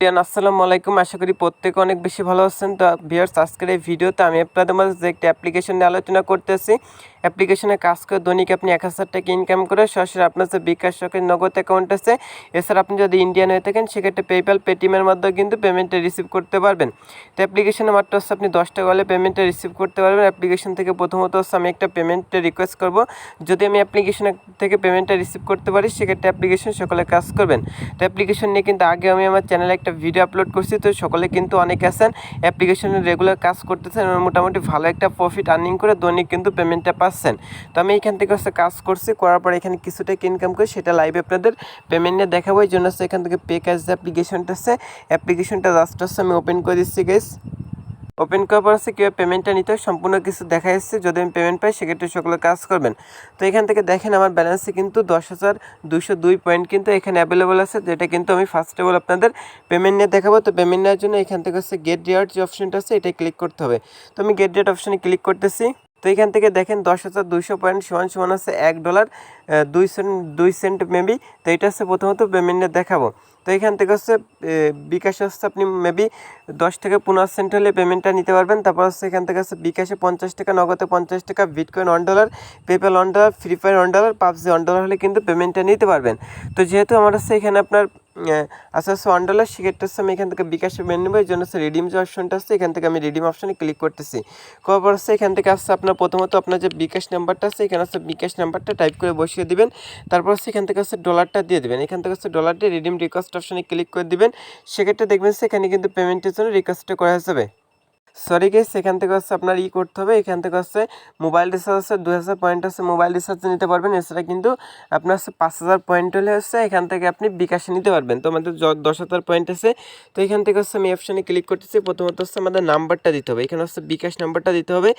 আসসালামু আলাইকুম। আশা করি প্রত্যেকে অনেক বেশি ভালো আছেন। তো ভিউয়ার্স আজকের এই ভিডিওতে আমি আপনাদের মাঝে যে একটি অ্যাপ্লিকেশন নিয়ে আলোচনা করতেছি। অ্যাপ্লিকেশনে কাজ করে দৈনিক আপনি এক হাজার টাকা ইনকাম করে সরাসরি আপনার যে বিকাশ সকের নগদ অ্যাকাউন্ট আছে, এছাড়া আপনি যদি ইন্ডিয়ান হয়ে থাকেন, সেক্ষেত্রে পেপ্যাল পেটিএমের মাধ্যমে কিন্তু পেমেন্টটা রিসিভ করতে পারবেন। তো অ্যাপ্লিকেশনে মাত্র হচ্ছে আপনি দশ টাকা হলে পেমেন্টটা রিসিভ করতে পারবেন। অ্যাপ্লিকেশন থেকে প্রথমত হচ্ছে আমি একটা পেমেন্টটা রিকোয়েস্ট করব। যদি আমি অ্যাপ্লিকেশন থেকে পেমেন্টটা রিসিভ করতে পারি, সেক্ষেত্রে অ্যাপ্লিকেশন সকলে কাজ করবেন। তো অ্যাপ্লিকেশন নিয়ে কিন্তু আগে আমি আমার চ্যানেলে একটা ভিডিও আপলোড করছি, তো সকলে কিন্তু অনেকে আছেন অ্যাপ্লিকেশনে রেগুলার কাজ করতেছেন, মোটামুটি ভালো একটা প্রফিট আর্নিং করে দৈনিক কিন্তু পেমেন্টটা পাচ্ছেন। তো আমি এখান থেকে হচ্ছে কাজ করছি, করার পরে এখানে কিছু টাকা ইনকাম করে, সেটা লাইভে আপনাদের পেমেন্ট নিয়ে দেখাবো। এই জন্য হচ্ছে এখান থেকে পে ক্যাশ অ্যাপ্লিকেশনটা আছে অ্যাপ্লিকেশনটা জাস্ট হচ্ছে আমি ওপেন করে দিচ্ছি গেস ওপেন করার পর হচ্ছে কীভাবে পেমেন্টটা নিতে হয়, সম্পূর্ণ কিছু দেখা যাচ্ছে যদি আমি পেমেন্ট পাই, সেক্ষেত্রে সকলে কাজ করবেন। তো এখান থেকে দেখেন আমার ব্যালেন্সে কিন্তু দশ হাজার দুশো দুই পয়েন্ট কিন্তু এখানে অ্যাভেলেবল আছে, যেটা কিন্তু আমি ফার্স্ট অফ অল আপনাদের পেমেন্ট নিয়ে দেখাবো। তো পেমেন্ট নেওয়ার জন্য এখান থেকে হচ্ছে গেট রিয়ার্ড যে অপশনটা আছে এটাই ক্লিক করতে হবে। তো আমি গেট রিয়ার্ড অপশনে ক্লিক করতেছি। তো এখান থেকে দেখেন দশ হাজার দুইশো পয়েন্ট সমান সমান আছে এক ডলার দুই সেন্ট দুই সেন্ট মেবি। তো এটা হচ্ছে প্রথমত পেমেন্টে দেখাবো। তো এখান থেকে হচ্ছে বিকাশে হচ্ছে আপনি মেবি দশ থেকে পনেরো সেন্ট হলে পেমেন্টটা নিতে পারবেন। তারপর হচ্ছে এখান থেকে হচ্ছে বিকাশে পঞ্চাশ টাকা, নগদে পঞ্চাশ টাকা bitcoin one dollar PayPal one dollar Free Fire one dollar PUBG one dollar হলে কিন্তু পেমেন্টটা নিতে পারবেন। তো যেহেতু আমার হচ্ছে এখানে আপনার আচ্ছা আচ্ছা ওয়ান ডলার সেক্ষেত্রে হচ্ছে আমি এখান থেকে বিকাশে পেমেন্ট নেব। এই জন্য হচ্ছে রিডিম যে অপশনটা আছে, এখান থেকে আমি রিডিম অপশনে ক্লিক করতেছি। করার পর হচ্ছে এখান থেকে আসছে আপনার প্রথমত আপনার যে বিকাশ নাম্বারটা আছে, এখানে হচ্ছে বিকাশ নাম্বারটা টাইপ করে বসিয়ে দিবেন। তারপর হচ্ছে এখান থেকে হচ্ছে ডলারটা দিয়ে দেবেন। এখান থেকে হচ্ছে ডলারটি রিডিম রিকোয়েস্ট অপশনে ক্লিক করে দিবেন। সেক্ষেত্রে দেখবেন সেখানে কিন্তু পেমেন্টের জন্য রিকোয়েস্টটা করা যাবে। সরি গেস এখান থেকে হচ্ছে আপনার ই করতে হবে। এখান থেকে হচ্ছে মোবাইল রিচার্জ হচ্ছে দু হাজার পয়েন্ট হচ্ছে মোবাইল রিচার্জ নিতে পারবেন। এছাড়া কিন্তু আপনার হচ্ছে পাঁচ হাজার পয়েন্ট হলে হচ্ছে এখান থেকে আপনি বিকাশে নিতে পারবেন। তো আমাদের দশ হাজার পয়েন্ট আছে। তো এখান থেকে হচ্ছে আমি অপশানে ক্লিক করতেছি। প্রথমত হচ্ছে আমাদের নাম্বারটা দিতে হবে। এখানে হচ্ছে বিকাশ নাম্বারটা দিতে হবে।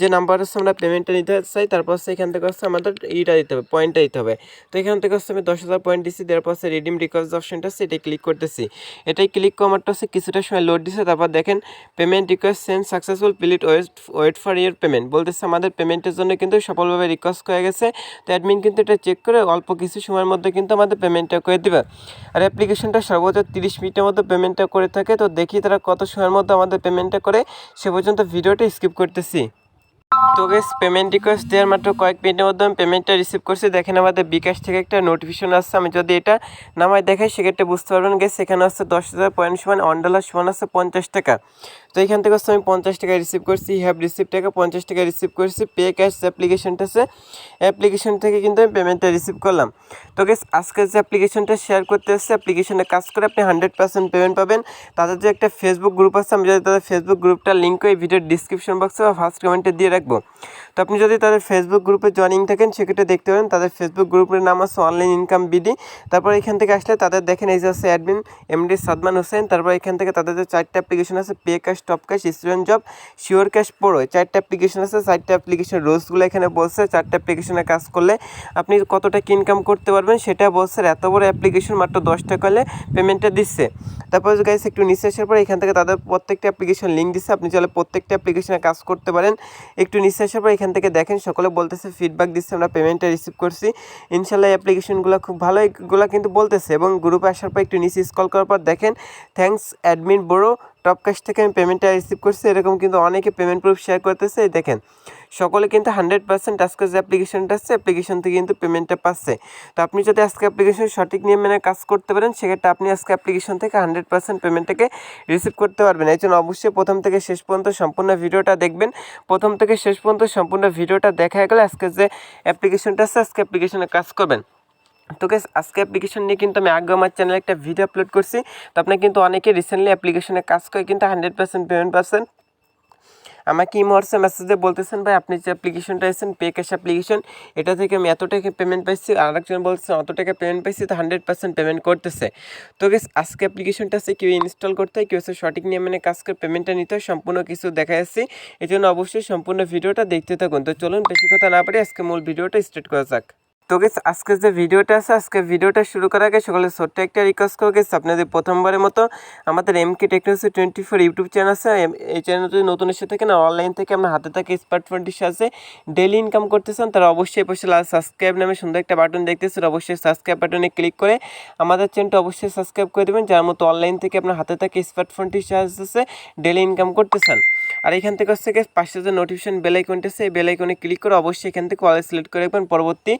যে নাম্বার হচ্ছে আমরা পেমেন্টটা নিতে চাই, তারপর হচ্ছে এখান থেকে হচ্ছে আমাদের ইটা দিতে হবে পয়েন্টটা দিতে হবে। তো এখান থেকে হচ্ছে আমি দশ হাজার পয়েন্ট দিচ্ছি তারপর হচ্ছে রিডিম রিকোয়েস্ট অপশনটা আছে, এটাই ক্লিক করতেছি। এটাই ক্লিক করারটা হচ্ছে কিছুটা সময় লোড দিচ্ছে তারপর দেখেন payment request send successful pleat wait wait for your payment বলতেছে, আমাদের পেমেন্টের জন্য কিন্তু সফলভাবে রিকোয়েস্ট হয়ে গেছে। তো অ্যাডমিন কিন্তু এটা চেক করে অল্প কিছু সময়ের মধ্যে কিন্তু আমাদের পেমেন্টটা করে দেবে। আর অ্যাপ্লিকেশনটা সর্বোচ্চ তিরিশ মিনিটের মধ্যে পেমেন্টটা করে থাকে। তো দেখি তারা কত সময়ের মধ্যে আমাদের পেমেন্টটা করে। সে পর্যন্ত ভিডিওটা স্কিপ করতেছি। তো গেস পেমেন্ট রিকোয়েস্ট দেওয়ার মাত্র কয়েক মিনিটের মধ্যে আমি পেমেন্টটা রিসিভ করছি। দেখেন আমাদের বিকাশ থেকে একটা নোটিফিকেশন আসছে। আমি যদি এটা নামায় দেখাই, সেক্ষেত্রে বুঝতে পারবেন গেস এখানে আসছে দশ হাজার পয়েন্ট সমান ওয়ান ডলার সমান আছে পঞ্চাশ টাকা। তো এখান থেকে আমি পঞ্চাশ টাকা রিসিভ করছি। হ্যাভ রিসিভ টাকা, পঞ্চাশ টাকা রিসিভ করছি। পে ক্যাশ অ্যাপ্লিকেশনটা আছে অ্যাপ্লিকেশন থেকে কিন্তু আমি পেমেন্টটা রিসিভ করলাম। তো গেস আজকে যে অ্যাপ্লিকেশনটা শেয়ার করতে এসেছে অ্যাপ্লিকেশনে কাজ করে আপনি হান্ড্রেড পার্সেন্ট পেমেন্ট পাবেন। তাদের যে একটা ফেসবুক গ্রুপ আছে, আমি যদি তাদের ফেসবুক গ্রুপটা লিঙ্ক ওই ভিডিওর ডিসক্রিপশন বক্সে বা ফার্স্ট কমেন্টে দিয়ে রাখব। তো আপনি যদি তাদের ফেসবুক গ্রুপে জয়েনিং থাকেন, সেক্ষেত্রে দেখতে পারেন তাদের ফেসবুক গ্রুপের নাম আছে অনলাইন ইনকাম বিডি তারপর এখান থেকে আসলে তাদের দেখেন, এই যে আছে অ্যাডমিন এমডি সাদমান হোসেন। তারপর এখান থেকে তাদের যে চারটে অ্যাপ্লিকেশন আছে Pay Cash Top Cash Student Job Sure Cash পড়ো চারটে অ্যাপ্লিকেশন আছে, চারটে অ্যাপ্লিকেশন রোলসগুলো এখানে বলছে, চারটে অ্যাপ্লিকেশনে কাজ করলে আপনি কত টাকা ইনকাম করতে পারবেন সেটা বলছে, এত বড় অ্যাপ্লিকেশন মাত্র দশ টাকা হলে পেমেন্টটা দিচ্ছে। তারপর গাইস একটু নিচে আসার পর এখান থেকে তাদের প্রত্যেকটা অ্যাপ্লিকেশন লিঙ্ক দিচ্ছে। আপনি চাইলে প্রত্যেকটা অ্যাপ্লিকেশনে কাজ করতে পারেন। একটু নিচে আসার পর এখান থেকে দেখেন, সকলে বলতেছে ফিডব্যাক দিচ্ছে, আমরা পেমেন্টটা রিসিভ করছি। ইনশাল্লাহ অ্যাপ্লিকেশনগুলো খুব ভালো, এগুলো কিন্তু বলতেছে এবং গ্রুপে আসার পর একটু নিচে স্কল করার পর দেখেন থ্যাংকস অ্যাডমিন বড়ো টপ ক্যাশ থেকে আমি পেমেন্টটা রিসিভ করছি। এরকম কিন্তু অনেকে পেমেন্ট প্রুফ শেয়ার করতেছে। দেখেন, সকলে কিন্তু হান্ড্রেড পার্সেন্ট আজকে যে অ্যাপ্লিকেশনটা আসছে অ্যাপ্লিকেশন থেকে কিন্তু পেমেন্টটা পাচ্ছে। তো আপনি যদি আজকে অ্যাপ্লিকেশন সঠিক নিয়ে মেনে কাজ করতে পারেন, সেক্ষেত্রে আপনি আজকে অ্যাপ্লিকেশন থেকে হান্ড্রেড পার্সেন্ট পেমেন্টটাকে রিসিভ করতে পারবেন। এই জন্য অবশ্যই প্রথম থেকে শেষ পর্যন্ত সম্পূর্ণ ভিডিওটা দেখবেন। প্রথম থেকে শেষ পর্যন্ত সম্পূর্ণ ভিডিওটা দেখা গেলে আজকে যে অ্যাপ্লিকেশনটা আছে, আজকে অ্যাপ্লিকেশনে কাজ করবেন। তো গেস আজকে অ্যাপ্লিকেশন নিয়ে কিন্তু আমি আগে আমার চ্যানেলে একটা ভিডিও আপলোড করছি। তো আপনার কিন্তু অনেকে রিসেন্টলি অ্যাপ্লিকেশনে কাজ করে কিন্তু হান্ড্রেড পার্সেন্ট পেমেন্ট পাচ্ছেন। আমাকে ইমো হোয়াটসঅ্যাপ মেসেজে বলতেছেন, ভাই, আপনি যে অ্যাপ্লিকেশনটা এসেছেন পে ক্যাশ অ্যাপ্লিকেশন এটা থেকে আমি এত টাকা পেমেন্ট পাইছি। আর একজন বলতেছেন অত টাকা পেমেন্ট পাইছি তো হান্ড্রেড পার্সেন্ট পেমেন্ট করতেছে। তো গেস আজকে অ্যাপ্লিকেশনটা আছে কেউ ইনস্টল করতে হয়, কেউ সঠিক নিয়ে মানে কাজ করে পেমেন্টটা নিতে হয়, সম্পূর্ণ কিছু দেখা যাচ্ছে। এই জন্য অবশ্যই সম্পূর্ণ ভিডিওটা দেখতে থাকুন। তো চলুন, বেশি কথা না পারি আজকে মূল ভিডিওটা স্টার্ট করা যাক। তো গেস আজকে যে ভিডিওটা আছে, আজকে ভিডিওটা শুরু করার আগে সকলে ছোট্ট একটা রিকোয়েস্ট করে গেছে আপনাদের প্রথমবারের মতো আমাদের M K technology twenty four YouTube channel আছে এই চ্যানেল যদি নতুন এসে থাকেন অনলাইন থেকে আপনার হাতে থাকে স্মার্টফোনটির সাথে ডেলি ইনকাম করতে চান তারা অবশ্যই পাশে লাল সাবস্ক্রাইব নামে সুন্দর একটা বাটন দেখতেছেন অবশ্যই সাবস্ক্রাইব বাটনে ক্লিক করে আমাদের চ্যানেলটা অবশ্যই সাবস্ক্রাইব করে দেবেন, যার মতো অনলাইন থেকে আপনার হাতে থাকে স্মার্টফোনটির সাহায্যে ডেলি ইনকাম করতে চান। আর এখান থেকে হচ্ছে গিয়ে পাশে যে নোটিফিকেশন বেল আইকনটা আছে, এই ক্লিক করে অবশ্যই এখান থেকে অল সিলেক্ট করে রাখবেন। পরবর্তী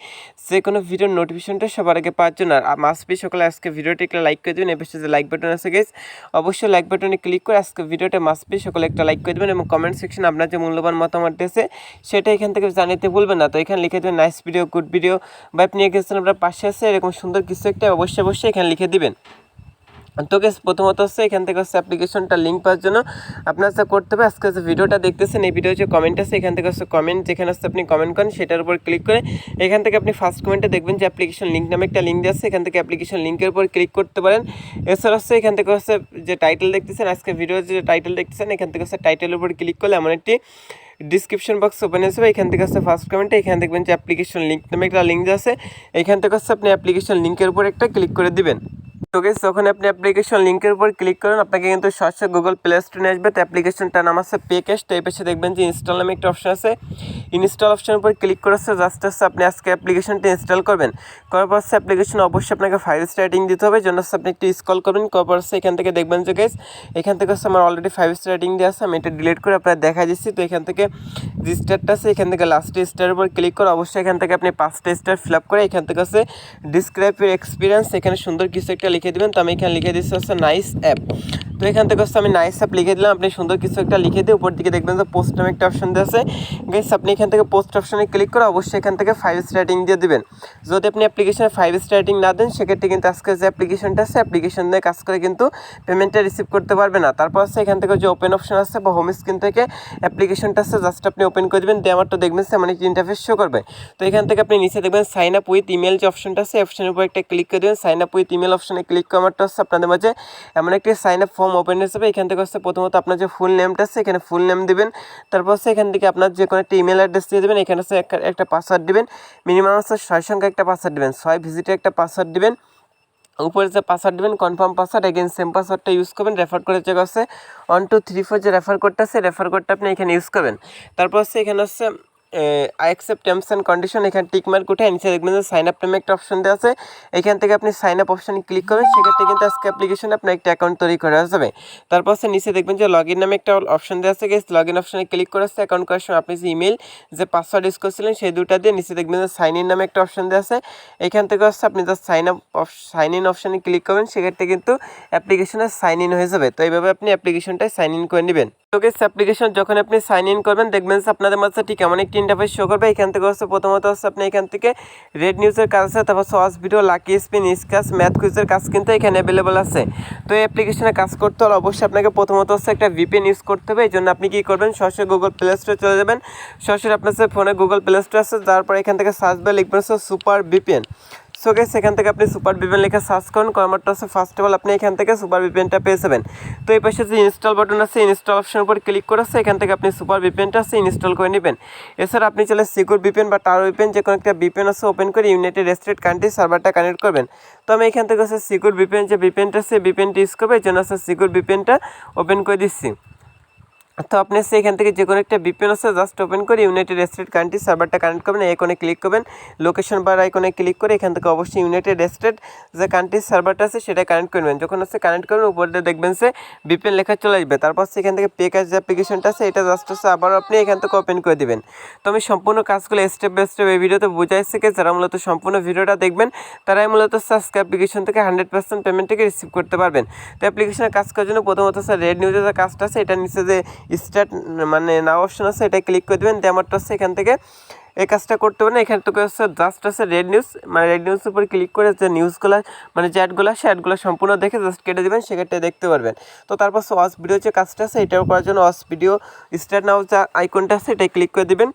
যে কোনো ভিডিওর নোটিফিকেশনটা সবার আগে পাওয়ার জন্য। আর মাস্ট বি সকালে আজকে ভিডিওটি একটা লাইক করে দেবেন এর পাশে যে লাইক বাটন আছে গেস অবশ্যই লাইক বাটনে ক্লিক করে আজকে ভিডিওটা মাস্ট বি সকলে একটা লাইক করে দেবেন এবং কমেন্ট সেকশন আপনার যে মূল্যবান মতামত দিয়েছে, সেটা এখান থেকে জানাতে ভুলবেন না। তো এখানে লিখে দেবেন নাইস ভিডিও গুড ভিডিও বা আপনি গেছেন আপনার পাশে আছে, এরকম সুন্দর কিছু একটা অবশ্যই অবশ্যই এখানে লিখে দিবেন। তো গেস প্রথমত হচ্ছে এখান থেকে হচ্ছে অ্যাপ্লিকেশনটা লিঙ্ক পাওয়ার জন্য আপনার যা করতে হবে, আজকে যে ভিডিওটা দেখতেছেন, এই ভিডিও যে কমেন্ট আছে, এখান থেকে হচ্ছে কমেন্ট যেখানে হচ্ছে আপনি কমেন্ট করেন, সেটার উপর ক্লিক করে এখান থেকে আপনি ফার্স্ট কমেন্টে দেখবেন যে অ্যাপ্লিকেশন লিঙ্ক নামে একটা লিঙ্ক আছে, এখান থেকে অ্যাপ্লিকেশন লিঙ্কের উপর ক্লিক করতে পারেন। এছাড়া হচ্ছে এখান থেকে হচ্ছে যে টাইটেল দেখতেছেন, আজকে ভিডিওর যে টাইটেল দেখতেছেন, এখান থেকে হচ্ছে টাইটেলের উপর ক্লিক করলে এমন একটি ডিসক্রিপশন বক্স ওপেন আসবে এখান থেকে হচ্ছে ফার্স্ট কমেন্টে এখানে দেখবেন যে অ্যাপ্লিকেশন লিঙ্ক নামে একটা লিঙ্ক আছে। এখান থেকে হচ্ছে আপনি অ্যাপ্লিকেশন লিঙ্কের উপর একটা ক্লিক করে দিবেন। গেস যখন আপনি অ্যাপ্লিকেশন লিঙ্কের উপর ক্লিক করেন, আপনাকে কিন্তু সরাসরি গুগল প্লে স্টোরে আসবে। তো অ্যাপ্লিকেশনটার নাম আছে পে ক্যাশ তো এই পাশে দেখবেন যে ইনস্টল নামে একটা অপশন আছে। ইনস্টল অপশনের উপর ক্লিক করেছে জাস্ট হচ্ছে আপনি আজকে অ্যাপ্লিকেশনটা ইনস্টল করবেন। করার পর অ্যাপ্লিকেশন অবশ্যই আপনাকে ফাইভ স্টার দিতে হবে। জন্য হচ্ছে আপনি একটু স্কল করবেন। করার পর এখান থেকে দেখবেন যে গেস এখান থেকে হচ্ছে আমার অলরেডি ফাইভ স্টার রেটিং দেওয়া আছে। আমি এটা ডিলিট করে আপনার দেখা দিচ্ছি। তো এখান থেকে যে স্টারটা আছে, এখান থেকে লাস্টে স্টারের উপর ক্লিক করে অবশ্যই এখান থেকে আপনি পাঁচটা স্টার ফিল আপ করে এখান থেকে হচ্ছে ডিসক্রাইব এক্সপিরিয়েন্স এখানে সুন্দর কিছু একটা লিখে দেবেন তো আমি এখানে লিখে দিচ্ছি হচ্ছে নাইস অ্যাপ তো এখান থেকে হচ্ছে আমি নাইস অ্যাপ লিখে দিলাম। আপনি সুন্দর কিছু একটা লিখে দিয়ে উপর দিকে দেখবেন যে পোস্ট নামে একটা অপশন দিয়ে আছে। গেস আপনি এখান থেকে পোস্ট অপশনে ক্লিক করে অবশ্যই এখান থেকে ফাইভ স্টার রেটিং দিয়ে দিবেন। যদি আপনি অ্যাপ্লিকেশনে ফাইভ স্টার রেটিং না দেন, সেক্ষেত্রে কিন্তু আজকে যে অ্যাপ্লিকেশনটা আছে অ্যাপ্লিকেশন দিয়ে কাজ করে কিন্তু পেমেন্টটা রিসিভ করতে পারবে না। তারপর হচ্ছে এখান থেকে যে ওপেন অপশন আছে, বা হোম স্ক্রিন থেকে অ্যাপ্লিকেশনটা আছে জাস্ট আপনি ওপেন করে দেবেন, দিয়ে আমারটা দেখবেন সে মানে ইন্টারফেস শো করবে। তো এখান থেকে আপনি নিচে দেখবেন সাইন আপ উইথ ইমেল যে অপশনটা আছে অপশনের উপর একটা ক্লিক করে দেবেন। সাইন আপ উইথ ইমেল অপশনে ক্লিক করারটা হচ্ছে আপনাদের মাঝে এমন একটি সাইন আপ ফর্ম ওপেন হিসেবে এখান থেকে হচ্ছে প্রথমত আপনার যে ফুল নেমটা আছে, এখানে ফুল নেম দিবেন। তারপর হচ্ছে এখান থেকে আপনার যে কোনো একটা ইমেল অ্যাড্রেস দিয়ে দেবেন। এখানে হচ্ছে একটা একটা পাসওয়ার্ড দেবেন। মিনিমাম হচ্ছে ছয় সংখ্যা একটা পাসওয়ার্ড দেবেন। ছয় ভিজিটে একটা পাসওয়ার্ড দেবেন। উপরে যে পাসওয়ার্ড দেবেন কনফার্ম পাসওয়ার্ড এগেন সেম পাসওয়ার্ডটা ইউজ করবেন। রেফার করে চেক আছে ওয়ান টু থ্রি ফোর যে রেফার কোডটা আছে রেফার কোডটা আপনি এখানে ইউজ করবেন। তারপর হচ্ছে এখানে হচ্ছে I accept terms and condition এখানে টিক মার্ক উঠে নিচে দেখবেন যে সাইন আপ নামে একটা অপশন দেওয়া আছে। এখান থেকে আপনি সাইন আপ অপশনে ক্লিক করবেন, সেক্ষেত্রে কিন্তু আজকে অ্যাপ্লিকেশনে আপনার একটা অ্যাকাউন্ট তৈরি করা যাবে। তারপর হচ্ছে নিচে দেখবেন যে লগ ইন নামে একটা অপশন দেওয়া আছে গেস লগ ইন অপশানে ক্লিক করে হচ্ছে অ্যাকাউন্ট করার সময় আপনি যে ইমেল যে পাসওয়ার্ড ইউজ করছিলেন, সেই দুটা দিয়ে নিচে দেখবেন যে সাইন ইন নামে একটা অপশন দেওয়া আছে। এখান থেকে হচ্ছে আপনি যা সাইন আপ সাইন ইন অপশানে ক্লিক করবেন, সেক্ষেত্রে কিন্তু অ্যাপ্লিকেশনে সাইন ইন হয়ে যাবে। তো এইভাবে আপনি অ্যাপ্লিকেশনটায় সাইন ইন করে নেবেন। তো অ্যাপ্লিকেশন যখন আপনি সাইন ইন করবেন, দেখবেন যে আপনাদের মাঝে ঠিক এমন একটি ইন্টারফেস শো করবে। এখান থেকে হচ্ছে প্রথমত হচ্ছে আপনি এখান থেকে রেড নিউজের কাজ আছে, তারপর সস ভিডিও লাকি স্পিন স্কাস ম্যাথ কুইজের কাজ কিন্তু এখানে অ্যাভেলেবল আছে। তো এই অ্যাপ্লিকেশনে কাজ করতে হলে অবশ্যই আপনাকে প্রথমত হচ্ছে একটা ভিপিএন ইউজ করতে হবে। এই জন্য আপনি কী করবেন, সরাসরি গুগল প্লে স্টোরে চলে যাবেন। সরাসরি আপনার ফোনে গুগল প্লে স্টোর আছে তারপর এখান থেকে সার্চ বা লিখবেন সুপার ভিপিএন সো গেস এখান থেকে আপনি সুপার ভিপিএন লিখে সার্চ করুন কর্মারটা হচ্ছে ফার্স্ট অফ অল আপনি এখান থেকে সুপার ভিপিএনটা পেয়ে যাবেন। তো এই পাশে যে ইনস্টল বাটন আছে ইনস্টল অপশনের উপর ক্লিক করে আছে এখান থেকে আপনি সুপার ভিপিএনটা আছে ইনস্টল করে নেবেন। এছাড়া আপনি চাইলে সিকিউর ভিপিএন বা টার ভিপিএন যে কোনো একটা ভিপিএন আছে ওপেন করে ইউনাইটেড স্টেট কান্ট্রি সার্ভারটা কানেক্ট করবেন। তো আমি এখান থেকে হচ্ছে সিকিউর ভিপিএন যে ভিপিএনটা আছে ভিপিএনটা ইউজ করবে, এই জন্য হচ্ছে সিকিউর ভিপিএনটা ওপেন করে দিচ্ছি। তো আপনি হচ্ছে এখান থেকে যে কোনো একটা বিপিএন আছে জাস্ট ওপেন করে ইউনাইটেড স্টেট কান্ট্রি সার্ভারটা কানেক্ট করবেন আইকনে ক্লিক করবেন লোকেশন বার আইকনে ক্লিক করে এখান থেকে অবশ্যই ইউনাইটেড স্টেট যে কান্ট্রি সার্ভারটা আছে সেটা কানেক্ট করবেন। যখন হচ্ছে কানেক্ট করবেন উপর দেখবেন সে বিপিএন লেখা চলে আসবে। তারপর এখান থেকে পে কাজ যে অ্যাপ্লিকেশনটা আছে, এটা জাস্ট হচ্ছে আবার আপনি এখান থেকে ওপেন করে দিবেন। তো আমি সম্পূর্ণ কাজগুলো স্টেপ বাই স্টেপ এই ভিডিওতে বোঝাই থেকে যারা মূলত সম্পূর্ণ ভিডিওটা দেখবেন, তারাই মূলত আজকে অ্যাপ্লিকেশন থেকে হান্ড্রেড পার্সেন্ট পেমেন্ট থেকে রিসিভ করতে পারবেন। তো অ্যাপ্লিকেশনে কাজ করার জন্য প্রথমত স্যার রেড নিউজের যে কাজটা আছে, এটা নিচে যে স্টার্ট মানে না অপশন আছে এটা ক্লিক করে দেবেন, দিয়ে আমারটা হচ্ছে এখান থেকে এই কাজটা করতে পারেন এখান থেকে হচ্ছে জাস্ট আছে রেড নিউজ মানে রেড নিউজের উপর ক্লিক করে যে নিউজগুলো মানে যে অ্যাডগুলো অ্যাডগুলো সম্পূর্ণ দেখে জাস্ট কেটে দেবেন সেক্ষেত্রে দেখতে পারবেন। তো তারপর ওয়াস ভিডিও যে কাজটা আছে, এটাও করার জন্য ওয়াস ভিডিও স্টার্ট নাও যে আইকনটা আছে, এটাই ক্লিক করে দেবেন।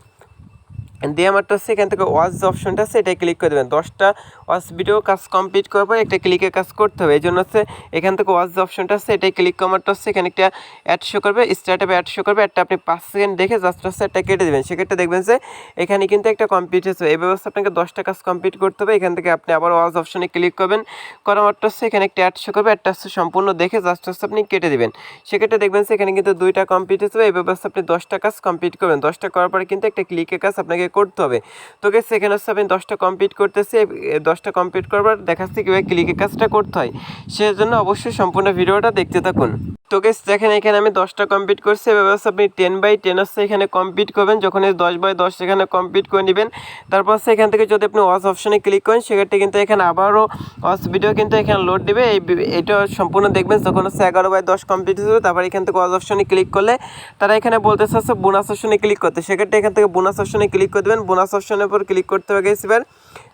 দিয়ে তো হচ্ছে এখান থেকে ওয়াচ যে অপশনটা আছে, এটাই ক্লিক করে দেবেন। দশটা ওয়াচ ভিডিও কাজ কমপ্লিট করার পর একটা ক্লিকে কাজ করতে হবে। এই জন্য হচ্ছে এখান থেকে ওয়াচ যে অপশনটা আছে, এটাই ক্লিক করারটা হচ্ছে এখানে একটা অ্যাড শো করবে স্টার্টআপে অ্যাড শো করবে। একটা আপনি পাঁচ সেকেন্ড দেখে জাস্ট হচ্ছে একটা কেটে দেবেন। সেক্ষেত্রে দেখবেন যে এখানে কিন্তু একটা কমপ্লিট হচ্ছে এই ব্যবস্থা আপনাকে দশটা কাজ কমপ্লিট করতে হবে। এখান থেকে আপনি আবার ওয়াচ অপশনে ক্লিক করবেন। করার মাত্র হচ্ছে এখানে একটা অ্যাড শো করবে। একটা হচ্ছে সম্পূর্ণ দেখে জাস্ট হচ্ছে আপনি কেটে দেবেন। সেক্ষেত্রে দেখবেন যে এখানে কিন্তু দুইটা কমপ্লিট হচ্ছে এই ব্যবস্থা আপনি দশটা কাজ কমপ্লিট করবেন। দশটা করার পরে কিন্তু একটা ক্লিকে কাজ আপনাকে করতে হবে। তো গেছে এখানে হচ্ছে আমি দশটা কমপ্লিট করতেছি। দশটা কমপ্লিট করবার দেখাচ্ছি কীভাবে ক্লিকে কাজটা করতে হয়। সেজন্য অবশ্যই সম্পূর্ণ ভিডিওটা দেখতে থাকুন। গেস দেখেন এখানে আমি দশটা কমপ্লিট করছি। এভাবে হচ্ছে আপনি টেন বাই টেন হচ্ছে এখানে কমপ্লিট করবেন। যখন এই দশ বাই দশ এখানে কমপ্লিট করে নেবেন, তারপর হচ্ছে এখান থেকে যদি আপনি ওয়াচ অপশনে ক্লিক করেন, সেক্ষেত্রে কিন্তু এখানে আবারও ওয়াচ ভিডিও কিন্তু এখানে লোড দেবে। এই এটা সম্পূর্ণ দেখবেন, যখন হচ্ছে এগারো বাই দশ কমপ্লিট হয়ে যাবে, তারপর এখান থেকে ওয়াচ অপশনে ক্লিক করলে তারা এখানে বলতে চাচ্ছে বোনাস অপশনে ক্লিক করতে। সেক্ষেত্রে এখান থেকে বোনাস অপশনে ক্লিক করে দেবেন। বোনাস অপশনের উপর ক্লিক করতে হবে গেছি এবার।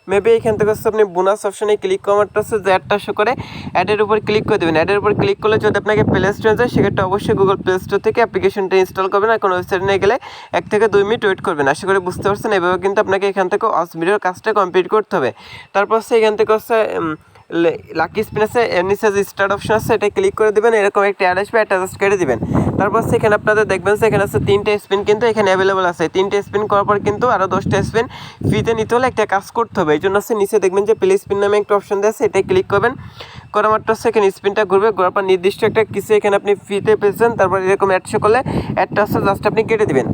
মেবি এখান থেকে হচ্ছে আপনি বোনাস অপশনে ক্লিক করারটা হচ্ছে যে অ্যাডটা শো করে অ্যাডের উপর ক্লিক করে দেবেন। অ্যাডের উপর ক্লিক করলে যদি আপনাকে প্লে স্টোরে যায়, সেক্ষেত্রে অবশ্যই গুগল প্লে স্টোর থেকে অ্যাপ্লিকেশনটা ইনস্টল করবেন আর কোনো ওয়েবসাইটে নিয়ে গেলে এক থেকে দুই মিনিট ওয়েট করবেন। আশা করি বুঝতে পারছেন, এভাবে কিন্তু আপনাকে এখান থেকে অস কাজটা কমপ্লিট করতে হবে। তারপর হচ্ছে এখান থেকে হচ্ছে লাকি স্পিনাসে এর নিচে যে স্টার্ট অপশন আছে এটা ক্লিক করে দেবেন এরকম একটা অ্যাড আসবে একটা জাস্ট কেটে দিবেন। তারপর সেখানে আপনাদের দেখবেন সেখানে আছে তিনটে স্পিন কিন্তু এখানে অ্যাভেলেবল আছে। তিনটে স্পিন করার পর কিন্তু আরও দশটা স্পিন ফ্রিতে নিতে হলে একটা কাজ করতে হবে। এই জন্য হচ্ছে নিচে দেখবেন যে প্লে স্পিন নামে একটা অপশন দেওয়া আছে এটাই ক্লিক করবেন। করা মাত্র হচ্ছে এখানে স্পিনটা ঘুরবে ঘোরার পর নির্দিষ্ট একটা কিছু এখানে আপনি ফ্রিতে পেয়েছেন তারপর এরকম অ্যাড শো করলে অ্যাডটা হচ্ছে জাস্ট আপনি কেটে দিবেন।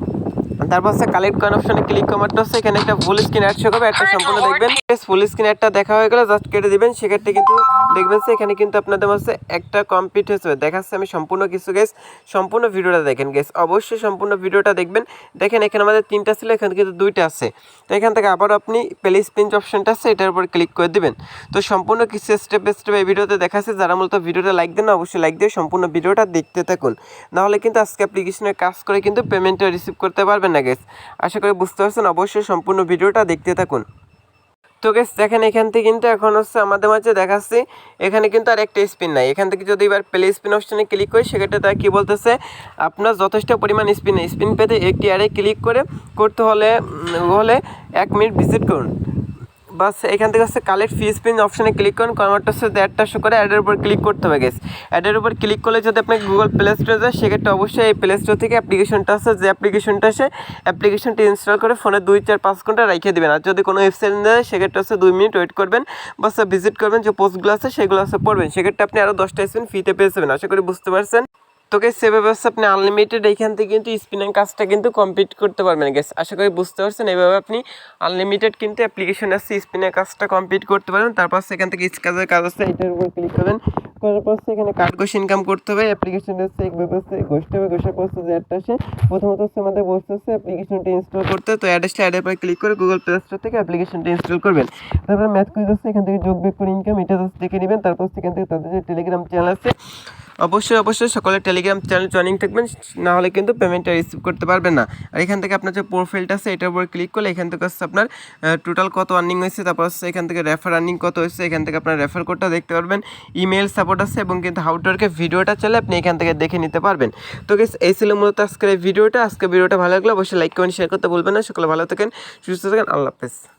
তারপর হচ্ছে কালেক্ট কয়েন অপশনে ক্লিক করার হচ্ছে এখানে একটা ভুল স্ক্রিন অ্যাড শো করবে একটা সম্পূর্ণ দেখবেন। ফুল স্ক্রিন অ্যাডটা দেখা হয়ে গেলে জাস্ট কেটে দিবেন। সেক্ষেত্রে কিন্তু দেখবেন যে এখানে কিন্তু আপনাদের হচ্ছে একটা কমপ্লিট হয়েছে। দেখাচ্ছে আমি সম্পূর্ণ কিছু গেস সম্পূর্ণ ভিডিওটা দেখেন গেস অবশ্যই সম্পূর্ণ ভিডিওটা দেখবেন। দেখেন, এখানে আমাদের তিনটা ছিল, এখানে কিন্তু দুইটা আছে। তো এখান থেকে আবার আপনি প্লে স্পিন অপশনটা আছে, এটার উপর ক্লিক করে দিবেন। তো সম্পূর্ণ কিছু স্টেপ বাই স্টেপ এই ভিডিওতে দেখাচ্ছে। যারা মূলত ভিডিওটা লাইক দেন অবশ্যই লাইক দিয়ে সম্পূর্ণ ভিডিওটা দেখতে থাকুন। নাহলে কিন্তু আজকে অ্যাপ্লিকেশনে কাজ করে কিন্তু পেমেন্টটা রিসিভ করতে পারবেন না গেস আশা করি বুঝতে পারছেন। অবশ্যই সম্পূর্ণ ভিডিওটা দেখতে থাকুন। তো গেস দেখেন, এখান থেকে কিন্তু এখন হচ্ছে আমাদের মাঝে দেখাচ্ছি, এখানে কিন্তু আর একটা স্পিন নাই। এখান থেকে যদি এবার প্লে স্পিন অপশনে ক্লিক করি, সেক্ষেত্রে তারা কী বলতেছে, আপনার যথেষ্ট পরিমাণ স্পিন স্পিন পেতে একটি অ্যাডে ক্লিক করে, করতে হলে হলে এক মিনিট ভিজিট করুন। বাস, এখান থেকে হচ্ছে কালেক্ট ফি স্পিন অপশানে ক্লিক করুন। কনভার্ট হচ্ছে অ্যাডটা শো করে অ্যাডের উপর ক্লিক করতে হবে গেস অ্যাডের উপর ক্লিক করলে যদি আপনি গুগল প্লে স্টোরে যায়, সেক্ষেত্রে অবশ্যই এই প্লে স্টোর থেকে অ্যাপ্লিকেশনটা আছে। যে অ্যাপ্লিকেশনটা আসে অ্যাপ্লিকেশনটি ইনস্টল করে ফোনে দুই চার পাঁচ ঘণ্টা রেখে দেবেন। আর যদি কোনো ওয়েবসাইট দেয় সেক্ষেত্রে হচ্ছে দুই মিনিট ওয়েট করবেন। বাস ভিজিট করবেন, যে পোস্টগুলো আছে, সেগুলো আছে পড়বেন। সেক্ষেত্রে আপনি আরও দশটা স্পিন ফিতে পেয়ে যাবেন। আশা করি বুঝতে পারছেন। তোকে সেভাবে হচ্ছে আপনি আনলিমিটেড এইখান থেকে কিন্তু স্পিনের কাজটা কিন্তু কমপ্লিট করতে পারবেন গেস আশা করি বুঝতে পারছেন। এইভাবে আপনি আনলিমিটেড কিন্তু অ্যাপ্লিকেশন আছে স্পিনের কাজটা কমপ্লিট করতে পারবেন তারপর সেখান থেকে কাজের কাজ আছে, এটার উপর ক্লিক করবেন। করার পর এখানে কার্ড ঘোষ ইনকাম করতে হবে। অ্যাপ্লিকেশন হচ্ছে এইভাবে হচ্ছে ঘষতে হবে। ঘষার পর যে অ্যাডটা আসে, প্রথমত হচ্ছে আমাদের বসতে হচ্ছে অ্যাপ্লিকেশনটা ইনস্টল করতে তো অ্যাড আসলে অ্যাডের ক্লিক করে গুগল প্লে স্টোর থেকে অ্যাপ্লিকেশনটা ইনস্টল করবেন। তারপর ম্যাথ কুইজ হচ্ছে এখান থেকে যোগ বিয়োগ করে ইনকাম এটা দেখে নেবেন। তারপর সেখান থেকে তাদের যে টেলিগ্রাম চ্যানেল আছে অবশ্যই অবশ্যই সকলে টেলিগ্রাম চ্যানেল জয়েনিং থাকবেন না হলে কিন্তু পেমেন্টটা রিসিভ করতে পারবেন না। আর এখান থেকে আপনার যে প্রোফাইলটা আছে, এটার উপর ক্লিক করলে এখান থেকে হচ্ছে আপনার টোটাল কত আর্নিং হয়েছে, তারপর হচ্ছে এখান থেকে রেফার আর্নিং কত হয়েছে, এখান থেকে আপনার রেফার কোডটা দেখতে পারবেন। ইমেল সাপোর্ট আছে এবং কিন্তু হাউ টু ওয়ার্কের ভিডিওটা চলে আপনি এখান থেকে দেখে নিতে পারবেন। তো গেস এই ছিল মূলত আজকের এই ভিডিওটা আজকে ভিডিওটা ভালো লাগলে অবশ্যই লাইক কমেন্ট শেয়ার করতে বলবেন না। সকলে ভালো থাকেন, সুস্থ থাকেন। আল্লাহ হাফেজ।